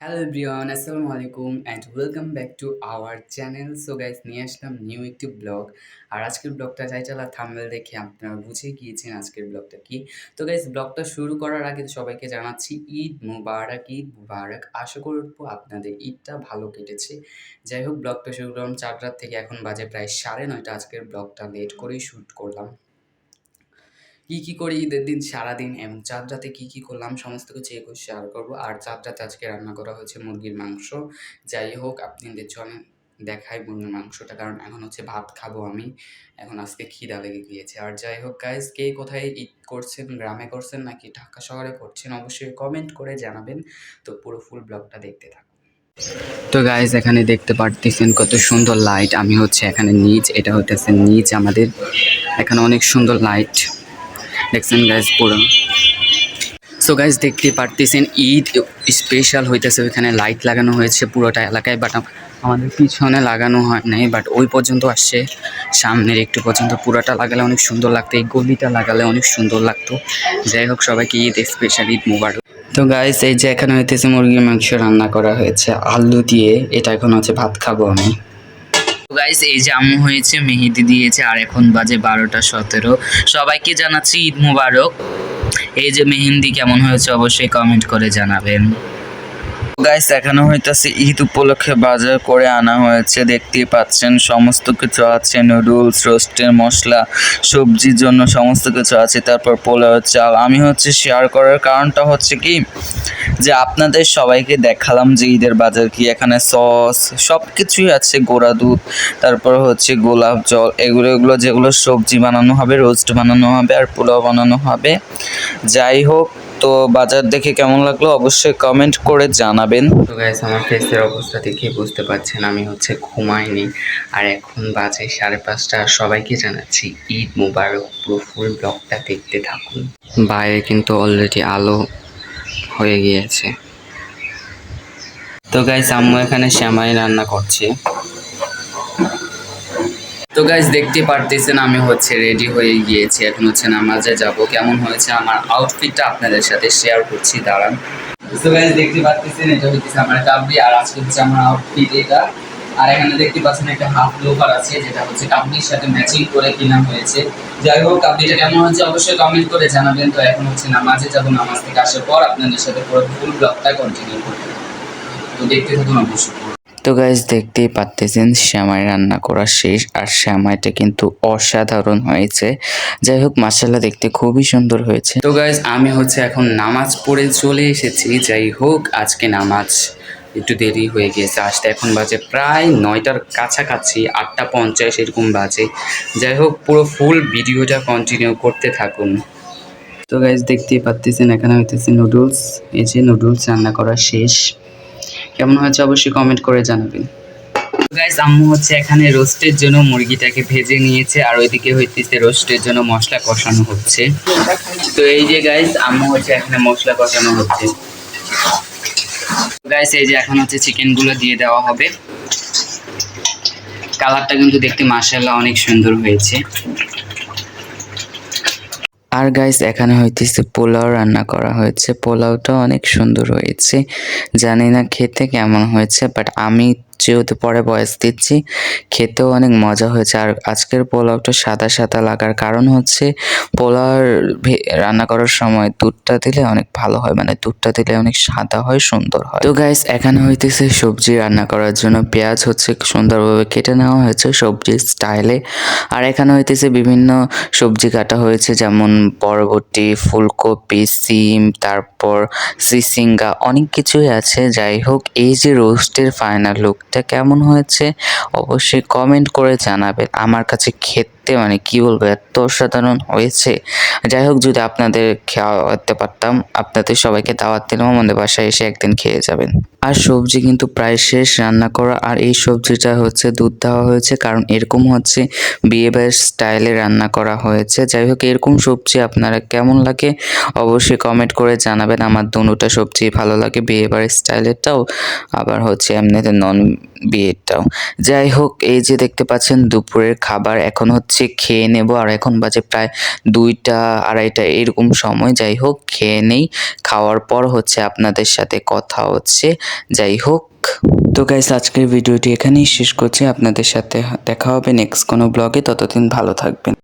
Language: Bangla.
হ্যালো এভরিওয়ান আসসালামু আলাইকুম and welcome back to our channel so guys নিয়ে আসলাম নিউ একটি ব্লগ আর আজকের ব্লগটা টাইটেল আর থাম্বনেল দেখে আপনারা বুঝে গিয়েছেন আজকের ব্লগটা কি। তো গাইস ব্লগটা শুরু করার আগে সবাইকে জানাচ্ছি, ঈদ মুবারক ঈদ মুবারক। আশা করব আপনাদের ঈদটা ভালো কেটেছে। যাই হোক ব্লগটা শুরু করলাম চারটার থেকে, এখন বাজে প্রায় সাড়ে নয়টা। আজকের ব্লগটা লেট করেই শ্যুট করলাম। কী কী করি ঈদের দিন সারাদিন? এবং চাঁদ রাতে কী কী করলাম? সমস্ত কিছু একুশ শেয়ার করব। আর চাঁদ রাতে আজকে রান্না করা হয়েছে মুরগির মাংস। যাই হোক, আপনাদের জন্য দেখাই মুরগির মাংসটা, কারণ এখন হচ্ছে ভাত খাব আমি। এখন আজকে খিদা লেগে গিয়েছে। আর যাই হোক গাইজ কে কোথায় ঈদ করছেন, গ্রামে করছেন নাকি ঢাকা শহরে করছেন, অবশ্যই কমেন্ট করে জানাবেন। তো পুরো ফুল ব্লগটা দেখতে থাকুন। তো গাইজ এখানে দেখতে পারতেছেন কত সুন্দর লাইট আমি হচ্ছে এখানে নিচ, এটা হইতেছে নিচ আমাদের। এখানে অনেক সুন্দর লাইট দেখছেন গাইজ পুরো। সো গাইজ দেখতে পারতেছেন, ঈদ স্পেশাল হইতেছে, ওইখানে লাইট লাগানো হয়েছে পুরোটা এলাকায় বাট আমাদের পিছনে লাগানো হয় নাই বাট ওই পর্যন্ত আসছে। সামনের একটু পর্যন্ত পুরোটা লাগালে অনেক সুন্দর লাগতো, এই গলিটা লাগালে অনেক সুন্দর লাগতো। যাই হোক, সবাইকে ঈদ স্পেশাল ঈদ মুবারক। তো গাইস এই যে এখানে হইতেছে মুরগির মাংস রান্না করা হয়েছে, আলু দিয়ে, এটা এখন হচ্ছে ভাত খাব আমি। গাইস এই যে আম্মু হয়েছে, মেহেদি দিয়েছে, আর এখন বাজে বারোটা সতেরো। সবাইকে জানাচ্ছি ঈদ মুবারক। এই যে মেহেন্দি কেমন হয়েছে, অবশ্যই কমেন্ট করে জানাবেন। গাইস এখানে হইতাছে ঈদ উপলক্ষে বাজার করে আনা হয়েছে। দেখতেই পাচ্ছেন, সমস্ত কিছু আছে নুডলস রোস্টের মশলা, সবজির জন্য সমস্ত কিছু আছে, তারপর পোলাও চাল। আমি হচ্ছে শেয়ার করার কারণটা হচ্ছে কি, যে আপনাদের সবাইকে দেখালাম যে ঈদের বাজার কি, এখানে সস সব কিছুই আছে, গোড়া দুধ, তারপর হচ্ছে গোলাপ জল, এগুলো এগুলো যেগুলো সবজি বানানো হবে রোস্ট বানানো হবে, আর পোলাও বানানো হবে। যাই হোক তো বাজার দেখে কেমন লাগল অবশ্যই কমেন্ট করে জানাবেন। তো গাইস আমার ফেসের অবস্থা দেখে বুঝতে পারছেন, আমি হচ্ছে ঘুমাইনি। আর এখন বাজে সাড়ে পাঁচটা সবাইকে জানাচ্ছি ঈদ মুবারক, পুরো ফুল ব্লগটা দেখতে থাকুন। বাইরে কিন্তু অলরেডি আলো হয়ে গিয়েছে। তো গাইস আম্মু এখানে শ্যামাই রান্না করছে। তো গাইজ দেখতে পারতেছেন আমি হচ্ছে রেডি হয়ে গিয়েছি। এখন হচ্ছে নামাজে যাব। কেমন হয়েছে আমার আউটফিটটা আপনাদের সাথে শেয়ার করছি, দাঁড়ান। তো গাইজ দেখতে পারতেছেন, এটা হচ্ছে আমার কাবলি আর আজকে হচ্ছে আমার আউটফিট এটা। আর এখানে দেখতে পাচ্ছেন একটা হাফ লোফার আছে, যেটা হচ্ছে কাবলির সাথে ম্যাচিং করে কেনা হয়েছে। যাই হোক কাবলিটা কেমন হচ্ছে অবশ্যই কমেন্ট করে জানাবেন। তো এখন হচ্ছে নামাজে যাব, নামাজ থেকে আসার পর আপনাদের সাথে পুরো ফুল ব্লগটা কন্টিনিউ করবেন তো দেখতে থাকুন অবশ্যই। তো গাইজ দেখতেই পারতেছেন শ্যামাই রান্না করা শেষ, আর শ্যামাইটা কিন্তু অসাধারণ হয়েছে। যাই হোক মাসাল্লা দেখতে খুবই সুন্দর হয়েছে। তো গাইজ আমি হচ্ছে এখন নামাজ পড়ে চলে এসেছি। যাই হোক, আজকে নামাজ একটু দেরি হয়ে গিয়েছে আসতে এখন বাজে প্রায় নয়টার কাছাকাছি, আটটা পঞ্চাশ এরকম বাজে। যাই হোক, পুরো ফুল ভিডিওটা কন্টিনিউ করতে থাকুন। তো গাইজ দেখতেই পাচ্ছেন এখানে হইতেছে নুডলস এই যে নুডলস রান্না করা শেষ। কেমন হয়েছে অবশ্যই কমেন্ট করে জানাবেন। গাইস আম্মু হচ্ছে এখানে রোস্টের জন্য মুরগিটাকে ভেজে নিয়েছে আর ওইদিকে হইতেছে রোস্টের জন্য মশলা কষানো হচ্ছে। তো এই যে গাইস আম্মু হচ্ছে এখানে মশলা কষানো হচ্ছে। গাইস এই যে এখন হচ্ছে চিকেনগুলো দিয়ে দেওয়া হবে। কালারটা কিন্তু দেখতে মাশাআল্লাহ অনেক সুন্দর হয়েছে। আর গাইস এখানে হইতেছে পোলাও রান্না করা হয়েছে। পোলাওটা অনেক সুন্দর হয়েছে। জানি না খেতে কেমন হয়েছে বাট আমি যেহেতু পরে বয়স দিচ্ছি, খেতেও অনেক মজা হয়েছে। আর আজকের পোলাওটা সাদা সাদা লাগার কারণ হচ্ছে, পোলাওর রান্না করার সময় দুধটা দিলে অনেক ভালো হয় মানে দুধটা দিলে অনেক সাদা হয়, সুন্দর হয়। তো গাইস এখানে হইতেছে সবজি রান্না করার জন্য পেঁয়াজ হচ্ছে সুন্দরভাবে কেটে নেওয়া হয়েছে সবজির স্টাইলে আর এখানে হইতেছে বিভিন্ন সবজি কাটা হয়েছে, যেমন বরবটি, ফুলকপি, সিম, তারপর সিসিঙ্গা, অনেক কিছুই আছে। যাই হোক, এই যে রোস্টের ফাইনাল লুকটা কেমন হয়েছে অবশ্যই কমেন্ট করে জানাবেন। আমার কাছে খেতে মানে কি বলব, এত অসাধারণ হয়েছে। যাই হোক, যদি আপনাদের খাওয়াতে পারতাম, আপনাদের সবাইকে দাওয়াত দিলাম, আমাদের বাসায় এসে একদিন খেয়ে যাবেন। আর সবজি কিন্তু প্রায় শেষ রান্না করা, আর এই সবজিটা হচ্ছে দুধ দেওয়া হয়েছে, কারণ এরকম হচ্ছে বিয়ে বাড়ির স্টাইলে রান্না করা হয়েছে। যাই হোক, এরকম সবজি আপনারা কেমন লাগে অবশ্যই কমেন্ট করে জানাবেন। আমার দুটা সবজি ভালো লাগে বিয়ে বাড়ির স্টাইলেরটাও, আবার হচ্ছে এমনিতে নন বিয়েরটাও যাই হোক, এই যে দেখতে পাচ্ছেন দুপুরের খাবার, এখন হচ্ছে খেয়ে নেব। আর এখন বাজে প্রায় দুইটা, আড়াইটা, এরকম সময়। যাই হোক, খেয়ে নেই। খাওয়ার পর হচ্ছে আপনাদের সাথে কথা হচ্ছে। যাই হোক। তো গাইস আজকের ভিডিওটি এখানেই শেষ করছি। আপনাদের সাথে দেখা হবে নেক্সট কোনো ব্লগে ততদিন ভালো থাকবেন।